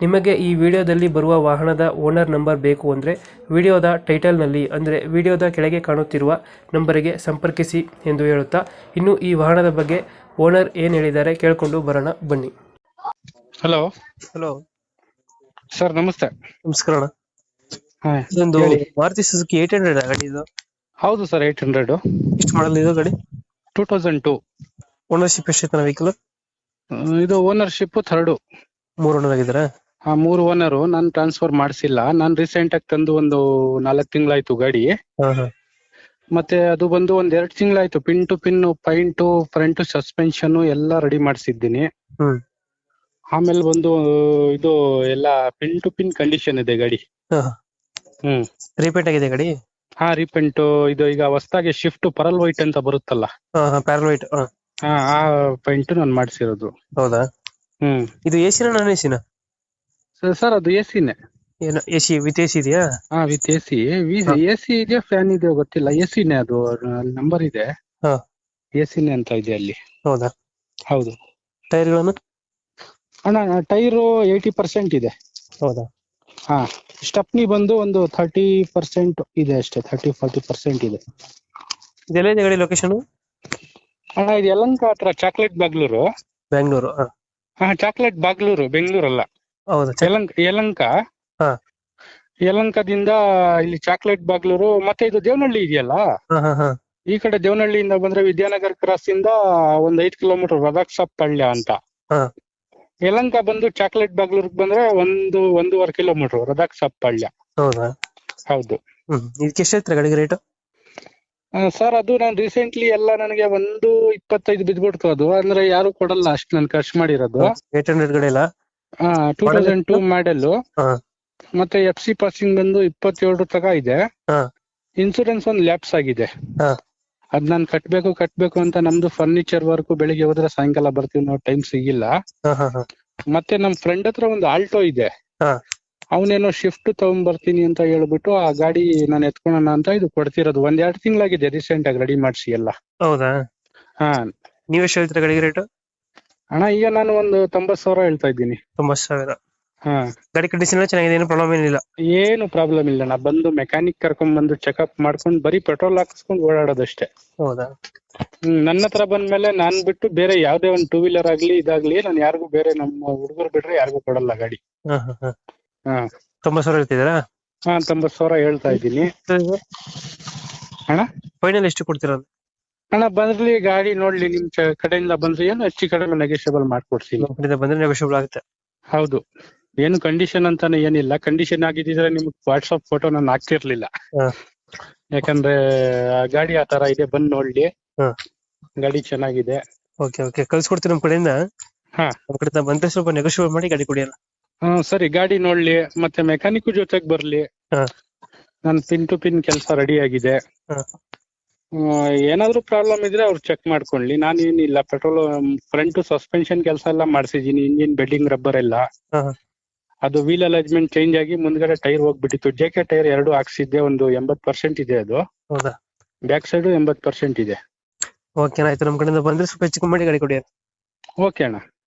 ನಿಮಗೆ ಈ ವಿಡಿಯೋದಲ್ಲಿ ಬರುವ ವಾಹನದ ಓನರ್ ನಂಬರ್ ಬೇಕು ಅಂದರೆ ವಿಡಿಯೋದ ಟೈಟಲ್ನಲ್ಲಿ ಅಂದರೆ ವಿಡಿಯೋದ ಕೆಳಗೆ ಕಾಣುತ್ತಿರುವ ನಂಬರಿಗೆ ಸಂಪರ್ಕಿಸಿ ಎಂದು ಹೇಳುತ್ತಾ ಇನ್ನು ಈ ವಾಹನದ ಬಗ್ಗೆ ಓನರ್ ಏನು ಹೇಳಿದ್ದಾರೆ ಕೇಳಿಕೊಂಡು ಬರೋಣ ಬನ್ನಿ. ಹಲೋ. ಹಲೋ. ಸರ್ ನಮಸ್ತೆ. ನಮಸ್ಕಾರ ಅಣ್ಣ. ಹಾ, ಇದೊಂದು ಹೇಳಿ. ಮಾರುತಿ ಸುಜುಕಿ ಏಟ್ ಹಂಡ್ರೆಡ್ ಗಾಡಿ ಇದು? ಹೌದು ಸರ್ ಏಟ್ ಹಂಡ್ರೆಡ್. ಎಷ್ಟು ಮಾಡಲ್ ಇದು ಗಾಡಿ? Two thousand two. ಓನರ್ಶಿಪ್ ಎಷ್ಟೈತೆ ವೆಹಿಕಲ್ ಇದು ಓನರ್ಶಿಪ್ ಥರ್ಡು ಮೂರು ಓನರ್ ಆಗಿದ್ದಾರೆ? ಆ ಮೂರು ಓನರು ನಾನು ಟ್ರಾನ್ಸ್ಫರ್ ಮಾಡಿಸಿಲ್ಲ. ನಾನು ರೀಸೆಂಟ್ ಆಗಿ ತಂದು ಒಂದು ನಾಲ್ಕು ತಿಂಗಳಾಯ್ತು ಗಾಡಿ. ಹಾ ಹಾ. ಮತ್ತೆ ಅದು ಬಂದು ಒಂದ್ ಎರಡು ತಿಂಗಳಾಯ್ತು. Pin to pin paint front suspension ಎಲ್ಲ ರೆಡಿ ಮಾಡಿಸಿದ್ದೀನಿ. ಆಮೇಲೆ ಬಂದು ಇದು ಎಲ್ಲ ಪಿನ್ ಟು ಪಿನ್ ಕಂಡೀಷನ್ ಇದೆ ಗಾಡಿ. ಹ್ಮ್. ರೀಪೇಂಟ್ ಆಗಿದೆ ಗಾಡಿ? ಹಾ ರಿಪೇಂಟ್ ಇದು ಈಗ ಹೊಸದಾಗಿ ಶಿಫ್ಟ್ ಪರಲ್ ವೈಟ್ ಅಂತ ಬರುತ್ತಲ್ಲ. ಹಾ ಹಾ ಪ್ಯಾರಲ್ ವೈಟ್ ಹಾ. ಹಾ ಆ ಪೈಂಟ್ ನಾನು ಮಾಡಿಸಿರೋದು. ಹೌದಾ? ಹ್ಮ್. ಇದು ಎಸಿನ ಸಿನ ನಾನ್ ಸರ್ ಅದು ಎ ಸಿನೇ ಏನು A C with A C ಇದೆಯಾ? ಹಾ with A C. A C ಇದೆಯಾ ಫ್ಯಾನ್ ಇದೆಯೋ ಗೊತ್ತಿಲ್ಲ. ಎ ಸಿನೇ ಅದು ನಂಬರ್ ಇದೆ. ಹಾ. ಎ ಸಿನೇ ಅಂತ ಇದೆ ಅಲ್ಲಿ. ಹೌದಾ? ಹೌದು. ಟೈರ್ಗಳನ್ನು? ಅಣ್ಣ ಟೈರು ಏಯ್ಟಿ ಪರ್ಸೆಂಟ್ ಇದೆ. ಹೌದಾ? ಹಾ. ಸ್ಟಪ್ನಿ ಬಂದು ಒಂದು ಥರ್ಟಿ ಪರ್ಸೆಂಟ್ ಇದೆ ಅಷ್ಟೇ ಥರ್ಟಿ ಫಾರ್ಟಿ ಪರ್ಸೆಂಟ್ ಇದೆ. ಇದೆಲ್ಲ ಇದೆ ಗಾಡಿ ಲೊಕೇಶನ್ ಅಣ್ಣ ಇದು ಯಲಂಕ ಹತ್ರ ಚಾಕ್ಲೇಟ್ ಬೆಂಗಳೂರು ಬ್ಯಾಂಗ್ಳೂರು ಹಾ. ಹಾ ಚಾಕ್ಲೇಟ್ ಬಾಗ್ಲೂರು ಬೆಂಗಳೂರಲ್ಲ. ಹೌದಾ? ಯಲಂಕ ಯಲಂಕ? ಹಾ. ಯಲಂಕದಿಂದ ಇಲ್ಲಿ ಚಾಕ್ಲೇಟ್ ಬಾಗ್ಲೂರು ಮತ್ತೆ ಇದು ದೇವನಹಳ್ಳಿ ಇದೆಯಲ್ಲ? ಈ ಕಡೆ ದೇವನಹಳ್ಳಿಯಿಂದ ಬಂದ್ರೆ ವಿದ್ಯಾನಗರ್ ಕ್ರಾಸ್ ಇಂದ ಒಂದ್ ಐದ್ ಕಿಲೋಮೀಟರ್ ರದಾಕ್ಷಪ್ ಪಳ್ಯ ಅಂತ ಯಲಂಕ ಬಂದು ಚಾಕ್ಲೇಟ್ ಬಾಗ್ಲೂರ್ ಬಂದ್ರೆ ಒಂದು ಒಂದೂವರೆ ಕಿಲೋಮೀಟರ್ ರದಾಕ್ಷಪ್ ಪಳ್ಯ ಹೌದಾ. ಹೌದು ಇದಕ್ಕೆ ಎಷ್ಟು ಗಾಡಿಗೆ ರೇಟ್ ಸರ್ ಅದು ನಾನು ರೀಸೆಂಟ್ಲಿ ಎಲ್ಲ ನನಗೆ ಒಂದು ಇಪ್ಪತ್ತೈದು ಬಿದ್ಬಿಡ್ತು ಅದು. ಅಂದ್ರೆ ಯಾರು ಕೊಡಲ್ಲ ಅಷ್ಟು ನಾನು ಖರ್ಚು ಮಾಡಿರೋದು. ಏಟ್ ಹಂಡ್ರೆಡ್ ಗಾಡಿ ಇಲ್ಲ ಟೂ ತೌಸಂಡ್ ಟೂ ಮಾಡೆಲ್ ಮತ್ತೆ ಎಫ್ ಸಿ ಪಾಸಿಂಗ್ ಬಂದು ಇಪ್ಪತ್ತೇಳು ತಗ ಇದೆ. ಇನ್ಸೂರೆನ್ಸ್ ಒಂದು ಲ್ಯಾಪ್ಸ್ ಆಗಿದೆ. ಅದ್ ನಾನು ಕಟ್ಬೇಕು ಕಟ್ಬೇಕು ಅಂತ ನಮ್ದು ಫರ್ನಿಚರ್ ವರ್ಕ್ ಬೆಳಿಗ್ಗೆ ಹೋದ್ರೆ ಸಾಯಂಕಾಲ ಬರ್ತೀವಿ ನಾವು ಟೈಮ್ ಸಿಗಿಲ್ಲ. ಮತ್ತೆ ನಮ್ ಫ್ರೆಂಡ್ ಹತ್ರ ಒಂದು ಆಲ್ಟೋ ಇದೆ. ಅವನೇನೋ ಶಿಫ್ಟ್ ತಗೊಂಡ್ಬರ್ತೀನಿ ಅಂತ ಹೇಳ್ಬಿಟ್ಟು ಆ ಗಾಡಿ ನಾನು ಎತ್ಕೊಳ್ಳೋಣ ಅಂತ ಇದು ಕೊಡ್ತಿರೋದು. ಒಂದ್ ಎರಡ್ ತಿಂಗಳಾಗಿದೆ ರೀಸೆಂಟ್ ಆಗಿ ರೆಡಿ ಮಾಡಿಸಿ ಎಲ್ಲ. ಹೌದಾ? ಹಾ. ನೀವೇ ಹೇಳ್ತೀರಾ ಗಾಡಿಗೆ ರೇಟ್ ಅಣ್ಣ ಈಗ ನಾನು ಒಂದು ತೊಂಬತ್ ಸಾವಿರ ಹೇಳ್ತಾ ಇದ್ದೀನಿ. ತೊಂಬತ್ತು ಸಾವಿರ. ಹಾ. ಗಾಡಿ ಕಂಡೀಷನ್ ಎಲ್ಲ ಚೆನ್ನಾಗಿದೆ ಏನು ಪ್ರಾಬ್ಲಮ್ ಏನಿಲ್ಲ? ಏನು ಪ್ರಾಬ್ಲಮ್ ಇಲ್ಲ ನಾ ಬಂದು ಮೆಕ್ಯಾನಿಕ್ ಕರ್ಕೊಂಡ್ ಬಂದು ಚೆಕಪ್ ಮಾಡ್ಕೊಂಡು ಬರೀ ಪೆಟ್ರೋಲ್ ಹಾಕಿಸ್ಕೊಂಡು ಓಡಾಡೋದಷ್ಟೇ. ಹೌದಾ? ಹ್ಮ್ ನನ್ನ ಹತ್ರ ಬಂದ್ಮೇಲೆ ನಾನ್ ಬಿಟ್ಟು ಬೇರೆ ಯಾವ್ದೇ ಒಂದು ಟೂ ವೀಲರ್ ಆಗ್ಲಿ ಇದಾಗ್ಲಿ ನಾನು ಯಾರಿಗೂ ಬೇರೆ ನಮ್ಮ ಹುಡುಗರು ಬಿಟ್ರೆ ಯಾರಿಗೂ ಕೊಡಲ್ಲ ಗಾಡಿ. ಹಾ ಹಾ ಹಾ. ಹಾ. ತೊಂಬತ್ತು ಸಾವಿರ ಹೇಳ್ತಿದ್ದೀರಾ? ಹಾ ತೊಂಬತ್ ಸಾವಿರ ಹೇಳ್ತಾ ಇದ್ದೀನಿ. ಅಣ್ಣ? ಫೈನಲ್ ಎಷ್ಟು ಕೊಡ್ತೀರಾ ಅಣ್ಣ ಬಂದ್ರಲಿ ಗಾಡಿ ನೋಡ್ಲಿ ನಿಮ್ ಕಡೆಯಿಂದ ಬಂದ್ರೆ ಏನು ಹೆಚ್ಚು ಕಡಿಮೆ ನೆಗೆಷಿಯಬಲ್ ಮಾಡ್ಕೊಡ್ತೀನಿ. ನಮ್ಮ ಕಡೆಯಿಂದ ಬಂದ್ರೆ ನೆಗೋಷಿಯಬಲ್ ಆಗುತ್ತೆ. ಹೌದು. ಏನು ಕಂಡೀಷನ್ ಅಂತಾನೆ ಏನಿಲ್ಲ. ಕಂಡೀಷನ್ ಆಗಿದ್ದಿದ್ರೆ ನಿಮ್ಗೆ ವಾಟ್ಸಪ್ ಫೋಟೋ ನಾನು ಹಾಕ್ತಿರ್ಲಿಲ್ಲ. ಹಾ. ಯಾಕಂದ್ರೆ ಆ ಗಾಡಿ ಆ ತರ ಇದೆ ಬಂದ್ ನೋಡ್ಲಿ. ಹಾ. ಗಾಡಿ ಚೆನ್ನಾಗಿದೆ. Okay okay. ಕಳ್ಸ್ಕೊಡ್ತೀನಿ ನಮ್ಮ ಕಡೆಯಿಂದ. ಹಾ. ನಮ್ಮ ಕಡೆಯಿಂದ ಬಂದ್ರೆ ಸ್ವಲ್ಪ ನೆಗೋಷಿಯಬಲ್ ಮಾಡಿ ಗಾಡಿ ಕೊಡಿ ಅಣ್ಣ ಹ್ಮ್ ಸರಿ ಗಾಡಿ ನೋಡ್ಲಿ ಮತ್ತೆ ಮೆಕ್ಯಾನಿಕ್ ಜೊತೆಗ್ ಬರ್ಲಿ. ಹಾ. ನನ್ ಪಿನ್ ಟು ಪಿನ್ ಕೆಲಸ ರೆಡಿ ಆಗಿದೆ. ಹಾ. ಏನಾದ್ರೂ ಪ್ರಾಬ್ಲಮ್ ಇದ್ರೆ ಅವ್ರು ಚೆಕ್ ಮಾಡ್ಕೊಳ್ಳಿ. ನಾನೇನಿಲ್ಲ ಪೆಟ್ರೋಲ್ ಫ್ರಂಟ್ ಸಸ್ಪೆನ್ಷನ್ ಕೆಲಸ ಎಲ್ಲ ಮಾಡ್ಸಿದೀನಿ ಇಂಜಿನ್ ಬೆಲ್ಡಿಂಗ್ ರಬ್ಬರ್ ಎಲ್ಲ. ಅದು ವೀಲ್ ಅಲೈಜ್ಮೆಂಟ್ ಚೇಂಜ್ ಆಗಿ ಮುಂದ್ಗಡೆ ಟೈರ್ ಹೋಗ್ಬಿಟ್ಟಿತ್ತು. ಜೆ ಕೆ ಟೈರ್ ಎರಡು ಹಾಕ್ಸಿದ್ದೆ ಒಂದು ಎಂಬತ್ ಪರ್ಸೆಂಟ್ ಇದೆ ಅದು. ಹೌದಾ? ಬ್ಯಾಕ್ ಸೈಡ್ ಎಂಬತ್ ಪರ್ಸೆಂಟ್ ಇದೆ. ಓಕೆ ಆಯ್ತು. ನಮ್ಮ ಕಡೆಯಿಂದ ಬಂದ್ರೆ ಸ್ವಲ್ಪ ಹೆಚ್ಚು ಕಮ್ಮಿ ಮಾಡಿ ಗಾಡಿ ಕೊಡಿ ಓಕೆ ಅಣ್ಣ.